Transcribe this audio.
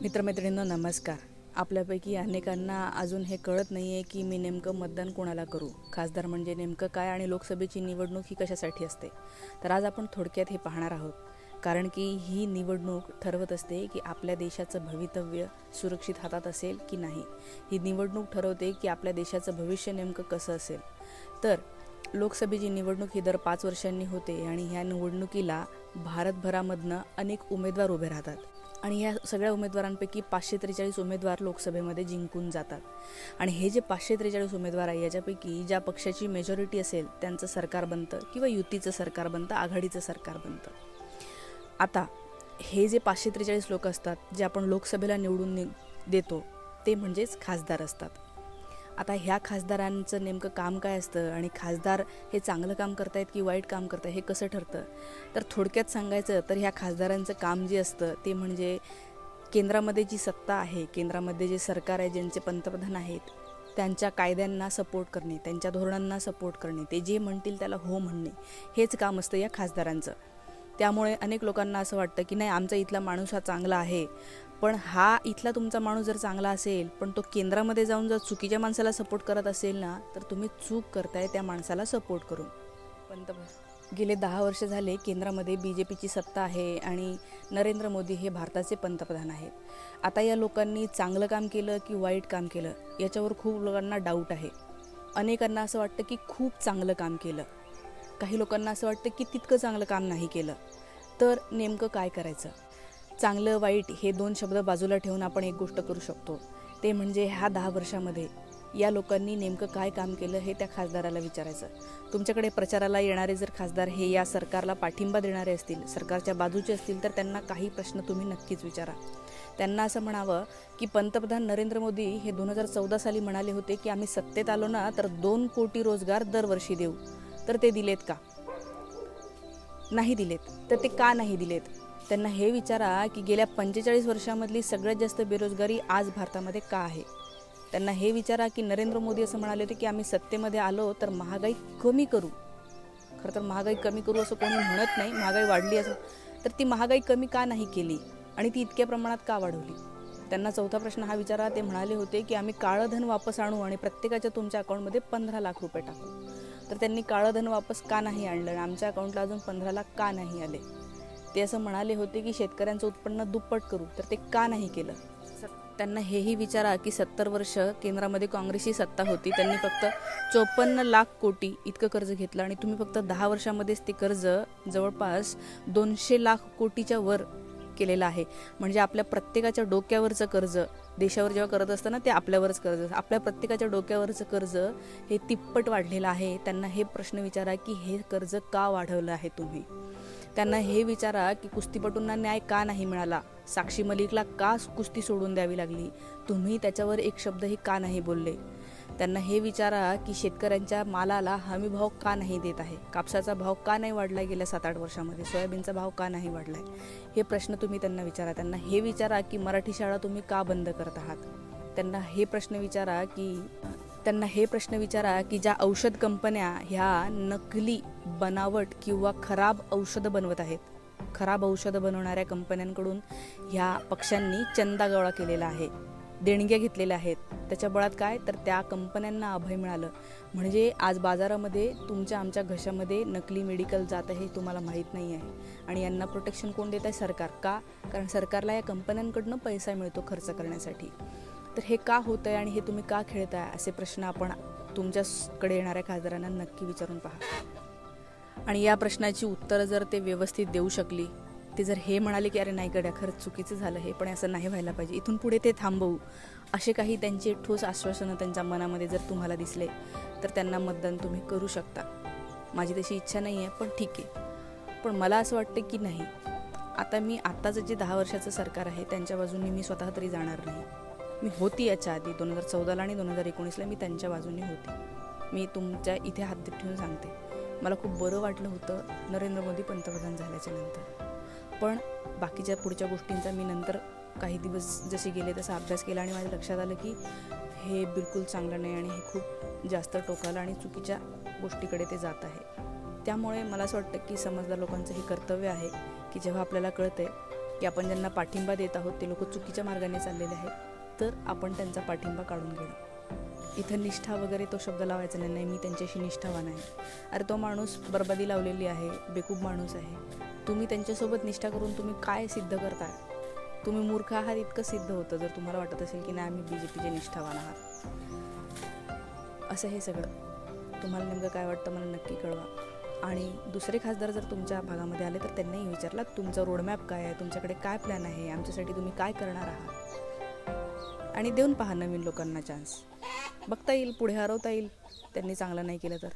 मित्रमैत्रिणींनो नमस्कार. आपल्यापैकी अनेकांना अजून हे कळत नाही आहे की मी नेमकं मतदान कोणाला करू? खासदार म्हणजे नेमकं काय आणि लोकसभेची निवडणूक ही कशासाठी असते? तर आज आपण थोडक्यात हे पाहणार आहोत. कारण की ही निवडणूक ठरवत असते की आपल्या देशाचं भवितव्य सुरक्षित हातात असेल की नाही? ही निवडणूक ठरवते की आपल्या देशाचं भविष्य नेमकं कसं असेल? तर लोकसभेची निवडणूक ही दर पाच वर्षांनी होते आणि ह्या निवडणुकीला भारतभरामधनं अनेक उमेदवार उभे राहतात. आणि या सगळ्या उमेदवारांपैकी पाचशे त्रेचाळीस उमेदवार लोकसभेमध्ये जिंकून जातात. आणि हे जे पाचशे त्रेचाळीस उमेदवार आहे याच्यापैकी ज्या पक्षाची मेजॉरिटी असेल त्यांचं सरकार बनतं किंवा युतीचं सरकार बनतं आघाडीचं सरकार बनतं. आता हे जे पाचशे त्रेचाळीस लोक असतात जे आपण लोकसभेला निवडून नि देतो ते म्हणजेच खासदार असतात. आता ह्या खासदारांचं नेमकं काम काय असतं आणि खासदार हे चांगलं काम करतायत की वाईट काम करतायत हे कसं ठरतं? तर थोडक्यात सांगायचं तर ह्या खासदारांचं काम जे असतं ते म्हणजे केंद्रामध्ये जी सत्ता आहे केंद्रामध्ये जे सरकार आहे ज्यांचे पंतप्रधान आहेत त्यांच्या कायद्यांना सपोर्ट करणे त्यांच्या धोरणांना सपोर्ट करणे ते जे म्हणतील त्याला हो म्हणणे हेच काम असतं या खासदारांचं. त्यामुळे अनेक लोकांना असं वाटतं की नाही आमचा इथला माणूस हा चांगला आहे. पण हा इथला तुमचा माणूस जर चांगला असेल पण तो केंद्रामध्ये जाऊन जर चुकीच्या माणसाला सपोर्ट करत असेल ना तर तुम्ही चूक करताय त्या माणसाला सपोर्ट करून. पंतप्रधान गेले दहा वर्ष झाले केंद्रामध्ये बी जे पीची सत्ता आहे आणि नरेंद्र मोदी हे भारताचे पंतप्रधान आहेत. आता या लोकांनी चांगलं काम केलं की वाईट काम केलं याच्यावर खूप लोकांना डाऊट आहे. अनेकांना असं वाटतं की खूप चांगलं काम केलं. काही लोकांना असं वाटतं की तितकं चांगलं काम नाही केलं. तर नेमकं काय करायचं? चांगलं वाईट हे दोन शब्द बाजूला ठेवून आपण एक गोष्ट करू शकतो. ते म्हणजे ह्या दहा वर्षामध्ये या लोकांनी नेमकं काय काम केलं हे त्या खासदाराला विचारायचं. तुमच्याकडे प्रचाराला येणारे जर खासदार हे या सरकारला पाठिंबा देणारे असतील सरकारच्या बाजूचे असतील तर त्यांना काही प्रश्न तुम्ही नक्कीच विचारा. त्यांना असं म्हणावं की पंतप्रधान नरेंद्र मोदी हे दोन हजार चौदा साली म्हणाले होते की आम्ही सत्तेत आलो ना तर दोन कोटी रोजगार दरवर्षी देऊ. तर ते दिलेत का? नाही दिलेत. तर ते का नाही दिलेत? त्यांना हे विचारा की गेल्या पंचेचाळीस वर्षामधली सगळ्यात जास्त बेरोजगारी आज भारतामध्ये का आहे? त्यांना हे विचारा की नरेंद्र मोदी असं म्हणाले होते की आम्ही सत्तेमध्ये आलो तर महागाई कमी करू. खरं तर महागाई कमी करू असं कोणी म्हणत नाही. महागाई वाढली असं. तर ती महागाई कमी का नाही केली? आणि ती इतक्या प्रमाणात का वाढवली? त्यांना चौथा प्रश्न हा विचारा. ते म्हणाले होते की आम्ही काळं धन वापस आणू आणि प्रत्येकाच्या तुमच्या अकाउंटमध्ये पंधरा लाख रुपये टाकू. तर त्यांनी काळं धन वापस का नाही आणलं? आणि आमच्या अकाउंटला अजून पंधरा लाख का नाही आले? ते असं म्हणाले होते की शेतकऱ्यांचं उत्पन्न दुप्पट करू. तर ते का नाही केलं? त्यांना हेही विचारा की सत्तर वर्ष केंद्रामध्ये काँग्रेसची सत्ता होती. त्यांनी फक्त चोपन्न लाख कोटी इतकं कर्ज घेतलं आणि तुम्ही फक्त दहा वर्षामध्येच ते कर्ज जवळपास दोनशे लाख कोटीच्या वर केलेलं आहे. म्हणजे आपल्या प्रत्येकाच्या डोक्यावरचं कर्ज देशावर जेव्हा करत असताना ते आपल्यावरच कर्ज आपल्या प्रत्येकाच्या डोक्यावरचं कर्ज हे तिप्पट वाढलेलं आहे. त्यांना हे प्रश्न विचारा की हे कर्ज का वाढवलं आहे तुम्ही? त्यांना हे विचारा की कुस्तीपटूंना न्याय का नाही मिळाला? साक्षी मलिकला का कुस्ती सोडून द्यावी लागली? तुम्ही त्याच्यावर एक शब्दही का नाही बोलले? त्यांना हे विचारा की शेतकऱ्यांच्या मालाला हमी भाव का नाही देत आहे? कापसाचा भाव का नाही वाढला गेल्या सात आठ वर्षामध्ये? सोयाबीनचा भाव का नाही वाढलाय? हे प्रश्न तुम्ही त्यांना विचारा. त्यांना हे विचारा की मराठी शाळा तुम्ही का बंद करत आहात? त्यांना हे प्रश्न विचारा की त्यांना हे प्रश्न विचारा की ज्या औषध कंपन्या ह्या नकली बनावट किंवा खराब औषधं बनवत आहेत खराब औषधं बनवणाऱ्या कंपन्यांकडून ह्या पक्ष्यांनी चंदा गोळा केलेला आहे. देणग्या घेतलेल्या आहेत. त्याच्या बळात काय? तर त्या कंपन्यांना अभय मिळालं. म्हणजे आज बाजारामध्ये तुमच्या आमच्या घशामध्ये नकली मेडिकल जात आहे हे तुम्हाला माहीत नाही आहे. आणि यांना प्रोटेक्शन कोण देत आहे? सरकार. का? कारण सरकारला या कंपन्यांकडनं पैसा मिळतो खर्च करण्यासाठी. तर हे का होतं आहे आणि हे तुम्ही का खेळताय? असे प्रश्न आपण तुमच्याकडे येणाऱ्या खासदारांना नक्की विचारून पहा. आणि या प्रश्नाची उत्तरं जर ते व्यवस्थित देऊ शकली ते जर हे म्हणाले की अरे नाही गड्या खरंच चुकीचं झालं हे पण असं नाही व्हायला पाहिजे. इथून पुढे ते थांबवू. असे काही त्यांचे ठोस आश्वासनं त्यांच्या मनामध्ये जर तुम्हाला दिसले तर त्यांना मतदान तुम्ही करू शकता. माझी तशी इच्छा नाही आहे पण ठीक आहे. पण मला असं वाटतं की नाही आता मी आत्ताचं जे दहा वर्षाचं सरकार आहे त्यांच्या बाजूनी मी स्वतः तरी जाणार नाही. मी होती याच्या आधी दोन हजार चौदाला आणि दोन हजार एकोणीसला मी त्यांच्या बाजूने होती. मी तुमच्या इथे हात ठेवून सांगते. मला खूप बरं वाटलं होतं नरेंद्र मोदी पंतप्रधान झाल्याच्यानंतर. पण बाकीच्या पुढच्या गोष्टींचा मी नंतर काही दिवस जसे गेले तसा अभ्यास केला आणि माझ्या लक्षात आलं की हे बिलकुल चांगलं नाही आणि हे खूप जास्त टोकाला आणि चुकीच्या गोष्टीकडे ते जात आहे. त्यामुळे मला असं वाटतं की समजदार लोकांचं हे कर्तव्य आहे की जेव्हा आपल्याला कळतंय की आपण ज्यांना पाठिंबा देत आहोत ते लोक चुकीच्या मार्गाने चाललेले आहेत तर आपण त्यांचा पाठिंबा काढून घेणं. इथं निष्ठा वगैरे तो शब्द लावायचा नाही नाही मी त्यांच्याशी निष्ठावान आहे. अरे तो माणूस बरबादी लावलेली आहे बेकूब माणूस आहे. तुम्ही त्यांच्यासोबत निष्ठा करून तुम्ही काय सिद्ध करताय? तुम्ही मूर्ख आहात इतकं सिद्ध होतं जर तुम्हाला वाटत असेल की नाही आम्ही बी जे पीचे निष्ठावान आहात. असं हे सगळं. तुम्हाला नेमकं काय वाटतं मला नक्की कळवा. आणि दुसरे खासदार जर तुमच्या भागामध्ये आले तर त्यांनाही विचारला तुमचा रोडमॅप काय आहे? तुमच्याकडे काय प्लॅन आहे? आमच्यासाठी तुम्ही काय करणार आहात? आणि देऊन पहा नवीन लोकांना चान्स बघता येईल पुढे हरवता येईल. त्यांनी चांगलं नाही केलं तर.